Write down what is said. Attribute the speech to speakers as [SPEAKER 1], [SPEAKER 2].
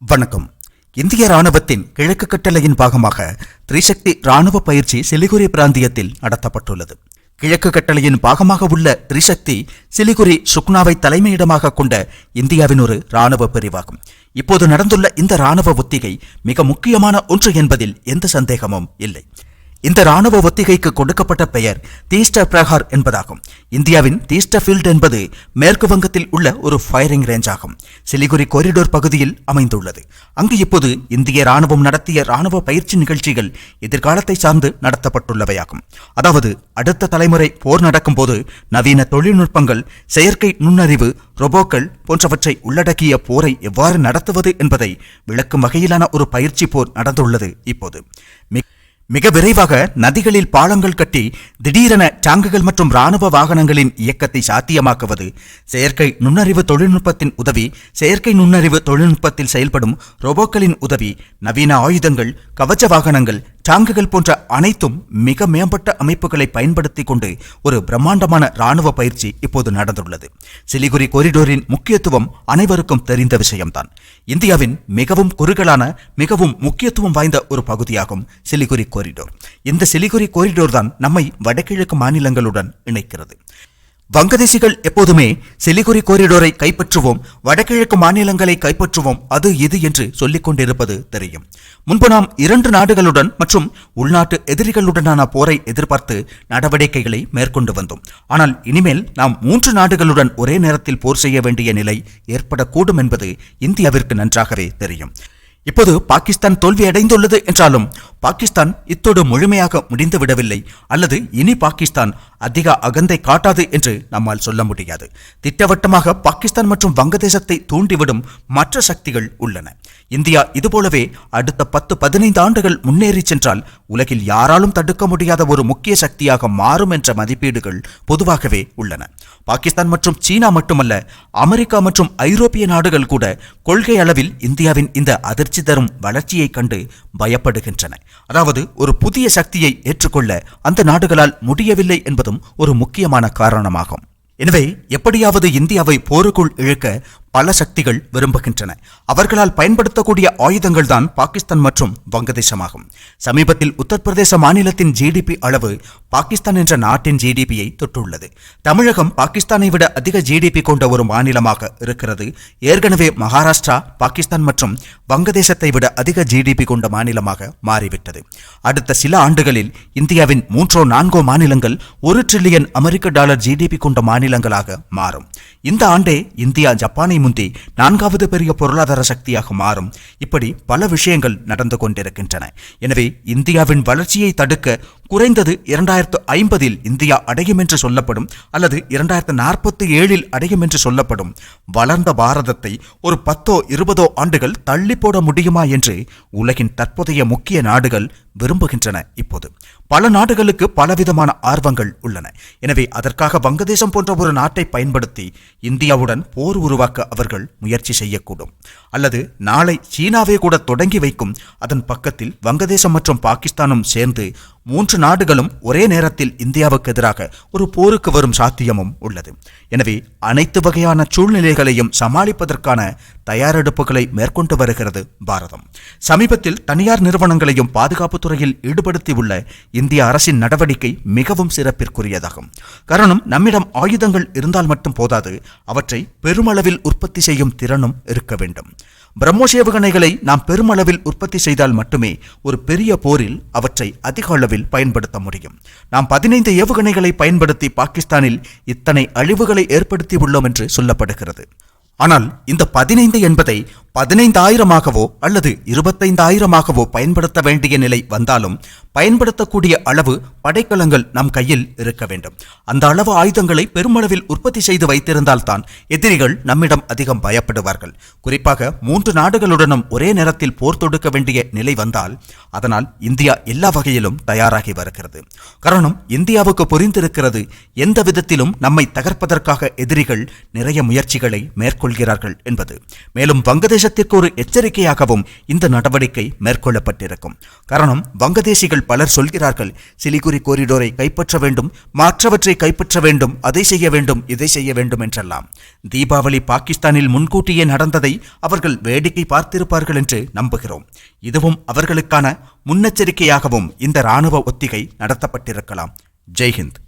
[SPEAKER 1] வணக்கம். இந்திய ராணுவத்தின் கிழக்கு கட்டளையின் பாகமாக திரிசக்தி ராணுவ பயிற்சி சிலிகுரி பிராந்தியத்தில் நடத்தப்பட்டுள்ளது. கிழக்கு கட்டளையின் பாகமாக உள்ள திரிசக்தி சிலிகுரி சுக்னாவை தலைமையிடமாக கொண்ட இந்தியாவின் ஒரு ராணுவ பிரிவாகும். இப்போது நடந்துள்ள இந்த ராணுவ ஒத்திகை மிக முக்கியமான ஒன்று என்பதில் எந்த சந்தேகமும் இல்லை. இந்த ராணுவ ஒத்திகைக்கு கொடுக்கப்பட்ட பெயர் தீஸ்ட பிரகார் என்பதாகும். இந்தியாவின் தீஸ்ட என்பது மேற்கு வங்கத்தில் உள்ள ஒரு ஃபயரிங் ரேஞ்ச் ஆகும். சிலிகுரி கொரிடோர் பகுதியில் அமைந்துள்ளது. அங்கு இப்போது இந்திய ராணுவம் நடத்திய ராணுவ பயிற்சி நிகழ்ச்சிகள் எதிர்காலத்தை சார்ந்து நடத்தப்பட்டுள்ளவையாகும். அதாவது அடுத்த தலைமுறை போர் நடக்கும்போது நவீன தொழில்நுட்பங்கள் செயற்கை நுண்ணறிவு ரொபோக்கள் போன்றவற்றை உள்ளடக்கிய போரை எவ்வாறு நடத்துவது என்பதை விளக்கும் வகையிலான ஒரு பயிற்சி போர் நடந்துள்ளது இப்போது. மிக விரைவாக நதிகளில் பாலங்கள் கட்டி திடீரென டாங்குகள் மற்றும் ராணுவ வாகனங்களின் இயக்கத்தை சாத்தியமாக்குவது செயற்கை நுண்ணறிவு தொழில்நுட்பத்தின் உதவி செயற்கை நுண்ணறிவு தொழில்நுட்பத்தில் செயல்படும் ரோபோக்களின் உதவி நவீன ஆயுதங்கள் கவச்ச வாகனங்கள் டாங்குகள் போன்ற அனைத்தும் மிக மேம்பட்ட அமைப்புகளை பயன்படுத்தி கொண்டு ஒரு பிரம்மாண்டமான ராணுவ பயிற்சி இப்போது நடந்துள்ளது. சிலிகுரி கொரிடோரின் முக்கியத்துவம் அனைவருக்கும் தெரிந்த விஷயம்தான். இந்தியாவின் மிகவும் குறுகலான மிகவும் முக்கியத்துவம் வாய்ந்த ஒரு பகுதியாகும் சிலிகுரி கொரிடோர் இந்த சிலிகுரி கொரிடோர் தான் நம்மை வடகிழக்கு மாநிலங்களுடன் இணைக்கிறது. வங்கதேசிகள் எப்போதுமே சிலிகுரி கோரிடோரை கைப்பற்றுவோம் வடகிழக்கு மாநிலங்களை கைப்பற்றுவோம் அது இது என்று சொல்லிக் கொண்டிருப்பது தெரியும். முன்பு நாம் இரண்டு நாடுகளுடன் மற்றும் உள்நாட்டு எதிரிகளுடனான போரை எதிர்பார்த்து நடவடிக்கைகளை மேற்கொண்டு வந்தோம். ஆனால் இனிமேல் நாம் மூன்று நாடுகளுடன் ஒரே நேரத்தில் போர் செய்ய வேண்டிய நிலை ஏற்படக்கூடும் என்பது இந்தியாவிற்கு நன்றாகவே தெரியும். இப்போது பாகிஸ்தான் தோல்வி அடைந்துள்ளது என்றாலும் பாகிஸ்தான் இத்தோடு முழுமையாக முடிந்து விடவில்லை அல்லது இனி பாகிஸ்தான் அதிக அகந்தை காட்டாது என்று நம்மால் சொல்ல முடியாது. திட்டவட்டமாக பாகிஸ்தான் மற்றும் வங்கதேசத்தை தூண்டிவிடும் மற்ற சக்திகள் உள்ளன. இந்தியா இதுபோலவே அடுத்த பத்து பதினைந்து ஆண்டுகள் முன்னேறி சென்றால் உலகில் யாராலும் தடுக்க முடியாத ஒரு முக்கிய சக்தியாக மாறும் என்ற மதிப்பீடுகள் பொதுவாகவே உள்ளன. பாகிஸ்தான் மற்றும் சீனா மட்டுமல்ல அமெரிக்கா மற்றும் ஐரோப்பிய நாடுகள் கூட கொள்கை அளவில் இந்தியாவின் இந்த அதிர்ச்சி தரும் வளர்ச்சியை கண்டு பயப்படுகின்றன. அதாவது ஒரு புதிய சக்தியை ஏற்றுக்கொள்ள அந்த நாடுகளால் முடியவில்லை என்பதும் ஒரு முக்கியமான காரணமாகும். எனவே எப்படியாவது இந்தியாவை போருக்குள் இழுக்க பல சக்திகள் விரும்புகின்றன. அவர்களால் பயன்படுத்தக்கூடிய ஆயுதங்கள் தான் பாகிஸ்தான் மற்றும் வங்கதேசமாகும். சமீபத்தில் உத்தரப்பிரதேச மாநிலத்தின் ஜிடிபி அளவு பாகிஸ்தான் என்ற நாட்டின் ஜிடிபியை தொட்டுள்ளது தமிழகம் பாகிஸ்தானை விட அதிக ஜிடிபி கொண்ட ஒரு மாநிலமாக இருக்கிறது. ஏற்கனவே மகாராஷ்டிரா பாகிஸ்தான் மற்றும் வங்கதேசத்தை விட அதிக ஜிடிபி கொண்ட மாநிலமாக மாறிவிட்டது. அடுத்த சில ஆண்டுகளில் இந்தியாவின் மூன்றோ நான்கோ மாநிலங்கள் ஒரு டிரில்லியன் அமெரிக்க டாலர் ஜிடிபி கொண்ட மாநிலங்களாக மாறும். இந்த ஆண்டே இந்தியா ஜப்பானை முந்தி நான்காவது பெரிய பொருளாதார சக்தியாக மாறும். இப்படி பல விஷயங்கள் நடந்து கொண்டிருக்கின்றன. எனவே இந்தியாவின் வளர்ச்சியை தடுக்க குறைந்தது இரண்டாயிரத்து ஐம்பதில் இந்தியா அடையும் என்று சொல்லப்படும் அல்லது இரண்டாயிரத்து நாற்பத்தி ஏழில் அடையும் என்று சொல்லப்படும். வளர்ந்த பாரதத்தை ஒரு பத்தோ இருபதோ ஆண்டுகள் தள்ளி போட முடியுமா என்று உலகின் தற்போதைய முக்கிய நாடுகள் விரும்புகின்றன இப்போது. பல நாடுகளுக்கு பலவிதமான ஆர்வங்கள் உள்ளன. எனவே அதற்காக வங்கதேசம் போன்ற ஒரு நாட்டை பயன்படுத்தி இந்தியாவுடன் போர் உருவாக்க அவர்கள் முயற்சி செய்யக்கூடும். அல்லது நாளை சீனாவே கூட தொடங்கி வைக்கும் அதன் பக்கத்தில் வங்கதேசம் மற்றும் பாகிஸ்தானும் சேர்ந்து மூன்று நாடுகளும் ஒரே நேரத்தில் இந்தியாவுக்கு எதிராக ஒரு போருக்கு வரும் சாத்தியமும் உள்ளது. எனவே அனைத்து வகையான சூழ்நிலைகளையும் சமாளிப்பதற்கான தயாரெடுப்புகளை மேற்கொண்டு வருகிறது பாரதம். சமீபத்தில் தனியார் நிறுவனங்களையும் பாதுகாப்பு துறையில் ஈடுபடுத்தியுள்ள இந்திய அரசின் நடவடிக்கை மிகவும் சிறப்பிற்குரியதாகும். காரணம் நம்மிடம் ஆயுதங்கள் இருந்தால் மட்டும் போதாது அவற்றை பெருமளவில் உற்பத்தி செய்யும் திறனும் இருக்க வேண்டும். பிரம்மோஸ் ஏவுகணைகளை நாம் பெருமளவில் உற்பத்தி செய்தால் மட்டுமே ஒரு பெரிய போரில் அவற்றை அதிக அளவில் பயன்படுத்த முடியும். நாம் பதினைந்து ஏவுகணைகளை பயன்படுத்தி பாகிஸ்தானில் இத்தனை அழிவுகளை ஏற்படுத்தி உள்ளோம் என்று சொல்லப்படுகிறது. ஆனால் இந்த பதினைந்து என்பதை பதினைந்தாயிரமாகவோ அல்லது இருபத்தைந்தாயிரமாகவோ பயன்படுத்த வேண்டிய நிலை வந்தாலும் பயன்படுத்தக்கூடிய அளவு படைக்கலங்கள் நம் கையில் இருக்க வேண்டும். அந்த அளவு ஆயுதங்களை பெருமளவில் உற்பத்தி செய்து வைத்திருந்தால்தான் எதிரிகள் நம்மிடம் அதிகம் பயப்படுவார்கள். குறிப்பாக மூன்று நாடுகளுடனும் ஒரே நேரத்தில் போர் தொடுக்க வேண்டிய நிலை வந்தால் அதனால் இந்தியா எல்லா வகையிலும் தயாராகி வருகிறது. காரணம் இந்தியாவுக்கு புரிந்திருக்கிறது எந்த விதத்திலும் நம்மை தகர்ப்பதற்காக எதிரிகள் நிறைய முயற்சிகளை மேற்கொள்கிறார்கள் என்பது. மேலும் வங்கதேச தேசத்திற்கு ஒரு எச்சரிக்கையாகவும் இந்த நடவடிக்கை மேற்கொள்ளப்பட்டிருக்கும். காரணம் வங்கதேசிகள் பலர் சொல்கிறார்கள் சிலிகுரி கோரிடோரை கைப்பற்ற வேண்டும் மாற்றவற்றை கைப்பற்ற வேண்டும் அதை செய்ய வேண்டும் இதை செய்ய வேண்டும் என்றெல்லாம். தீபாவளி பாகிஸ்தானில் முன்கூட்டியே நடந்ததை அவர்கள் வேடிக்கை பார்த்திருப்பார்கள் என்று நம்புகிறோம். இதுவும் அவர்களுக்கான முன்னெச்சரிக்கையாகவும் இந்த ராணுவ ஒத்திகை நடத்தப்பட்டிருக்கலாம். ஜெய்ஹிந்த்.